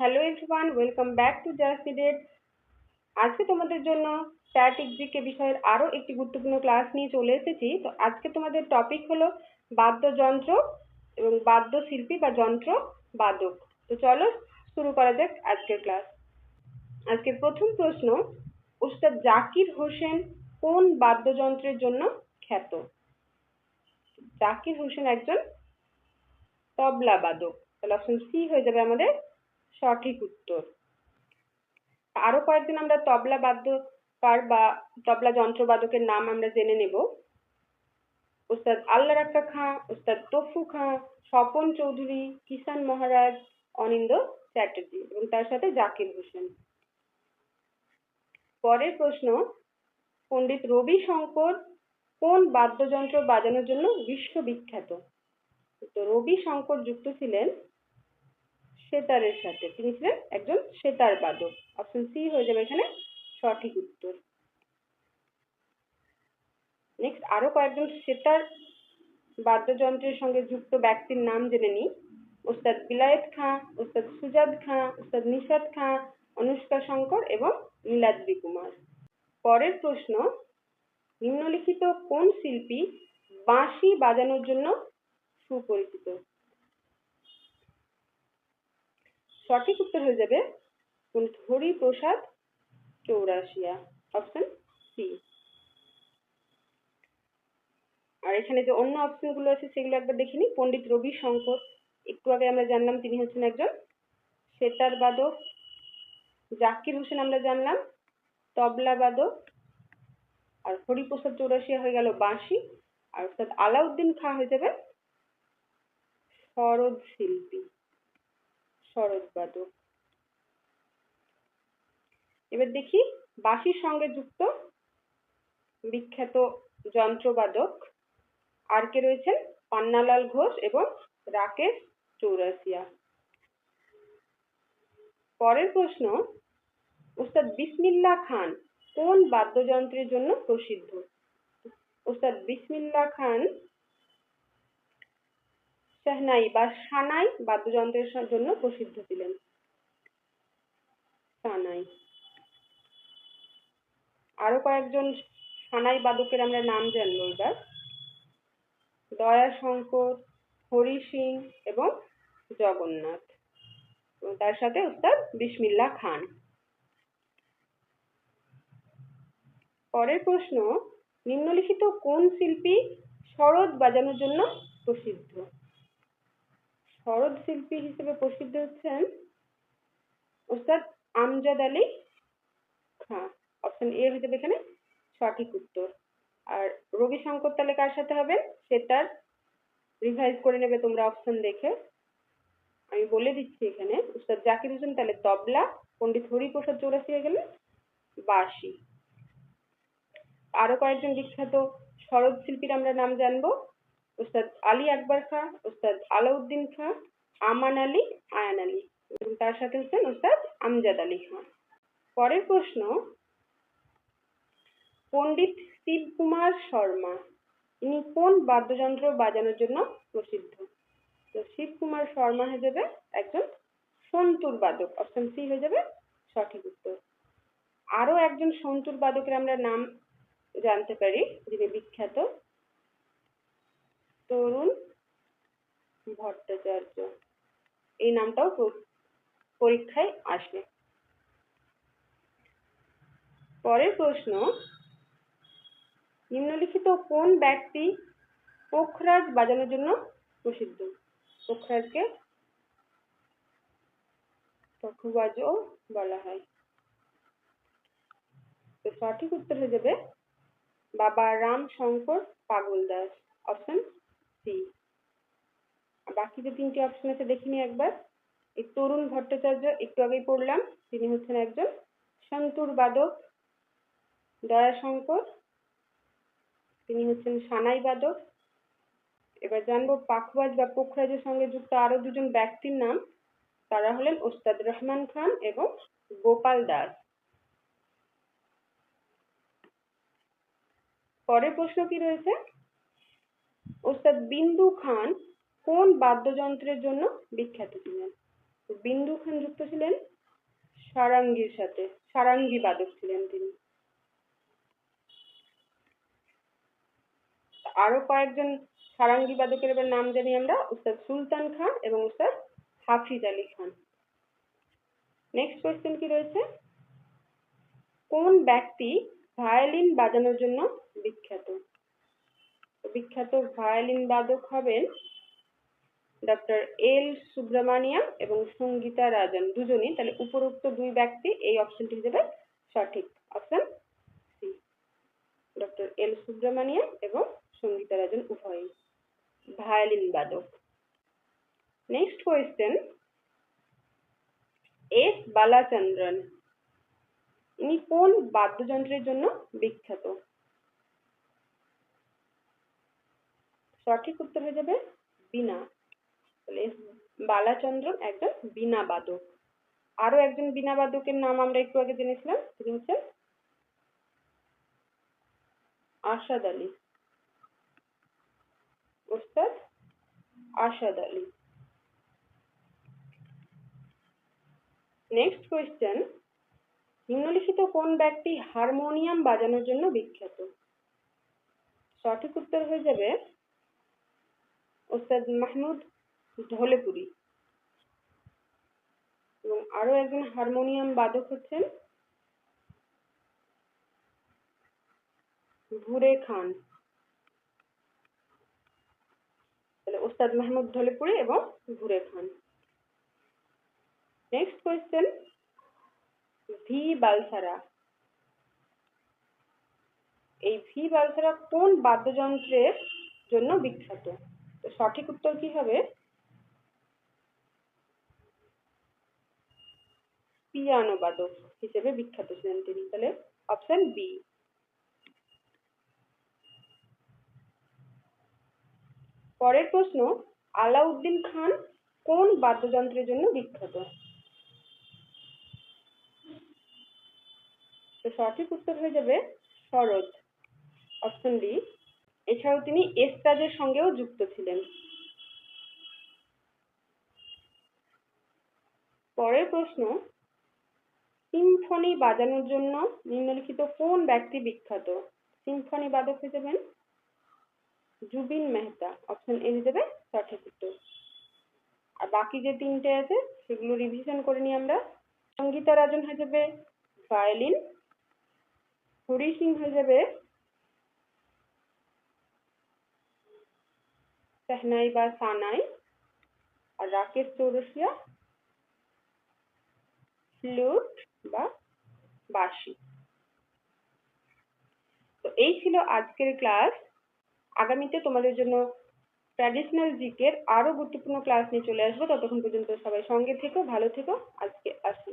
Hello everyone welcome back to just needed আজকে তোমাদের জন্য স্ট্যাটিক জিকে বিষয়ের আরও একটি গুরুত্বপূর্ণ ক্লাস নিয়ে চলে এসেছি। তো আজকে তোমাদের টপিক হলো বাদ্যযন্ত্র এবং বাদ্যশিল্পী বা যন্ত্র বাদক। তো চলো শুরু করা যাক আজকের ক্লাস আজকের প্রথম প্রশ্ন উস্তাদ জাকির হোসেন কোন বাদ্যযন্ত্রের জন্য খ্যাত? জাকির হোসেন একজন তবলা বাদক। তাহলে অপশন সি হয়ে যাবে আমাদের সঠিক উত্তর। আরও কয়েকজন আমরা তবলা বাদ্যকার বা তবলা যন্ত্রবাদকের নাম আমরা জেনে নেব। উস্তাদ আল্লাহ রাক্কা খাঁ, উস্তাদ তফু খাঁ, স্বপন চৌধুরী কিষান মহারাজ, অনিন্দ চ্যাটার্জি এবং তার সাথে জাকির হোসেন। পরের প্রশ্ন, পণ্ডিত রবি শঙ্কর কোন বাদ্যযন্ত্র বাজানোর জন্য বিশ্ববিখ্যাত? তো রবি শঙ্কর যুক্ত ছিলেন সেতারের সাথে। তিনি ছিলেন একজন সেতার বাদক অপশন সি হয়ে যাবে এখানে সঠিক উত্তর। নেক্সট আরও কয়েকজন সেতার বাদ্যযন্ত্রের সঙ্গে যুক্ত ব্যক্তির নাম জেনে নিই। ওস্তাদ বিলায়েত খাঁ, ওস্তাদ সুজাদ খাঁ, ওস্তাদ নিশাদ খাঁ, অনুষ্কা শঙ্কর এবং নীলাদ্রি কুমার। পরের প্রশ্ন, নিম্নলিখিত কোন শিল্পী বাঁশি বাজানোর জন্য সুপরিচিত? সঠিক উত্তর হয়ে যাবে হরিপ্রসাদ চৌরাশিয়া। অপশন সি আর এখানে যে অন্য অপশনগুলো আছে, সেগুলো একবার দেখে নিই। পণ্ডিত রবি শঙ্কর একটু আগে আমরা জানলাম তিনি হচ্ছেন একজন সেতার বাদক, জাকির হোসেন আমরা জানলাম, তবলা বাদক, আর হরিপ্রসাদ চৌরাশিয়া হয়ে গেল বাঁশি। আর অর্থাৎ আলাউদ্দিন খাঁ হয়ে যাবে সরোদ শিল্পী বাদক এবার দেখি, বাঁশির সঙ্গে যুক্ত বিখ্যাত যন্ত্রবাদক আর কে রয়েছেন? পান্নালাল ঘোষ এবং রাকেশ চৌরাসিয়া পরের প্রশ্ন উস্তাদ বিসমিল্লা খান কোন বাদ্যযন্ত্রের জন্য প্রসিদ্ধ? উস্তাদ বিসমিল্লা খান শেহনাই বা সানাই বাদ্যযন্ত্রের জন্য প্রসিদ্ধ ছিলেন। সানাই। আরও কয়েকজন সানাই বাদকের আমরা নাম জানব এবার। দয়াশঙ্কর হরি সিং এবং জগন্নাথ। তার সাথে উস্তাদ বিসমিল্লা খান। পরের প্রশ্ন, নিম্নলিখিত কোন শিল্পী সরোদ বাজানোর জন্য প্রসিদ্ধ? সরোদ শিল্পী হিসেবে প্রসিদ্ধ হচ্ছেন ওস্তাদ আমজাদ আলী খাঁ অপশন এ হয়ে যাবে এখানে সঠিক উত্তর। আর রবি শঙ্কর তাহলে কার সাথে হবে সেটার রিভাইজ করে নেবে, তোমরা অপশন দেখে। আমি বলে দিচ্ছি এখানে উস্তাদ জাকির হোসেন তাহলে তবলা, পণ্ডিত হরিপ্রসাদ চৌরাশি হয়ে গেলেন বাঁশি। আরও কয়েকজন বিখ্যাত শরৎ শিল্পীর আমরা নাম জানব। উস্তাদ আলী আকবর খাঁ উস্তাদ আলাউদ্দিন খাঁ আমান আলী, আয়ান আলী। এবং তার সাথে হচ্ছেন উস্তাদ আমজাদ আলী খাঁ পরের প্রশ্ন, পণ্ডিত শিবকুমার শর্মা, ইনি কোন বাদ্যযন্ত্র বাজানোর জন্য প্রসিদ্ধ? তো শিবকুমার শর্মা হয়ে যাবে একজন সন্তুর বাদক। অপশন সি হয়ে যাবে সঠিক উত্তর। আরও একজন সন্তুর বাদকের আমরা নাম জানতে পারি, যিনি বিখ্যাত তরুণ ভট্টাচার্য। এই নামটাও পরীক্ষায় আসে পরের প্রশ্ন, নিম্নলিখিত কোন ব্যক্তি পোখরাজ বাজানোর জন্য প্রসিদ্ধ? পোখরাজকে পক্ষবাজও বলা হয়। তো সঠিক উত্তর হয়ে যাবে বাবা রাম শঙ্কর পাগল দাস অপশন সি বাকি যে তিনটি অপশন আছে, দেখিনি একবার। এই তরুণ ভট্টাচার্য, একটু আগেই পড়লাম, তিনি হচ্ছেন একজন সন্তুর বাদক, দয়াশঙ্কর। তিনি হচ্ছেন সানাই বাদক। এবার জানব পাখওয়াজ বা পোখরাজের সঙ্গে যুক্ত আরও দুজন ব্যক্তির নাম। তারা হলেন ওস্তাদ রহমান খান এবং গোপাল দাস। পরের প্রশ্ন কি রয়েছে? ওস্তাদ বিন্দু খান কোন বাদ্যযন্ত্রের জন্য বিখ্যাত ছিলেন? বিন্দু খান যুক্ত ছিলেন সারাঙ্গীর সাথে, সারাঙ্গী বাদক ছিলেন তিনি। আরও কয়েকজন সারাঙ্গী বাদকের এবার নাম জানি আমরা উস্তাদ সুলতান খান এবং উস্তাদ হাফিজ আলী খান। নেক্সট কোয়েশ্চেন কি রয়েছে? কোন ব্যক্তি ভায়োলিন বাজানোর জন্য বিখ্যাত? বিখ্যাত ভায়োলিন বাদক হবেন ডক্টর এল সুব্রমানিয়াম এবং সঙ্গীতা রাজন দুজনই। তাহলে উপরোক্ত দুই ব্যক্তি এই অপশনটি হিসেবে সঠিক। Option C doctor L Subramaniam এবং সঙ্গীতা রাজন উভয়ই ভায়োলিন বাদক। Next question S Balachandran. ইনি কোন বাদ্যযন্ত্রের জন্য বিখ্যাত? সঠিক উত্তর হয়ে যাবে বীণা। তাহলে একজন বীণা বাদক। আরও একজন বীণা বাদকের নাম আমরা একটু আগে জেনেছিলাম, তিনি হচ্ছেন আশাদ আলী। ওস্তাদ আশাদ আলী। নেক্সট কোয়েশ্চেন নিম্নলিখিত কোন ব্যক্তি হারমোনিয়াম বাজানোর জন্য বিখ্যাত? সঠিক উত্তর হয়ে যাবে ওস্তাদ মাহমুদ ঢোলেপুরি এবং আরও একজন হারমোনিয়াম বাদক হচ্ছেন ভুরে খান। তাহলে ওস্তাদ মাহমুদ ঢোলেপুরি এবং Bhure Khan. Next question V Balsara এই ভি বালসারা কোন বাদ্যযন্ত্রের জন্য বিখ্যাত? সঠিক উত্তর কি হবে? পিয়ানো বাদক হিসেবে বিখ্যাত ছিলেন তিনি। তাহলে অপশন বি পরের প্রশ্ন, আলাউদ্দিন খান কোন বাদ্যযন্ত্রের জন্য বিখ্যাত? তো সঠিক উত্তর হয়ে যাবে শরৎ অপশন ডি এছাড়াও তিনি এস্তাজের সঙ্গেও যুক্ত ছিলেন। পরের প্রশ্ন, সিম্ফনি বাজানোর জন্য নিম্নলিখিত কোন ব্যক্তি বিখ্যাত? সিম্ফনি বাদক হিসেবে জুবিন মেহতা। অপশন এ হিসেবে সঠিক উত্তর। আর বাকি যে তিনটে আছে, সেগুলো রিভিশন করে নিই আমরা। সঙ্গীতা রাজন হিসেবে ভায়োলিন হরি সিং হয়ে যাবে সেহনাই বা সানাই আর রাকেশ চৌরসিয়া ফ্লুট বা বাঁশি তো এই ছিল আজকের ক্লাস আগামীতে তোমাদের জন্য ট্র্যাডিশনাল জিকের আরও গুরুত্বপূর্ণ ক্লাস নিয়ে চলে আসব। ততক্ষণ পর্যন্ত সবাই সঙ্গে থেকো, ভালো থেকো। আজকে আসি।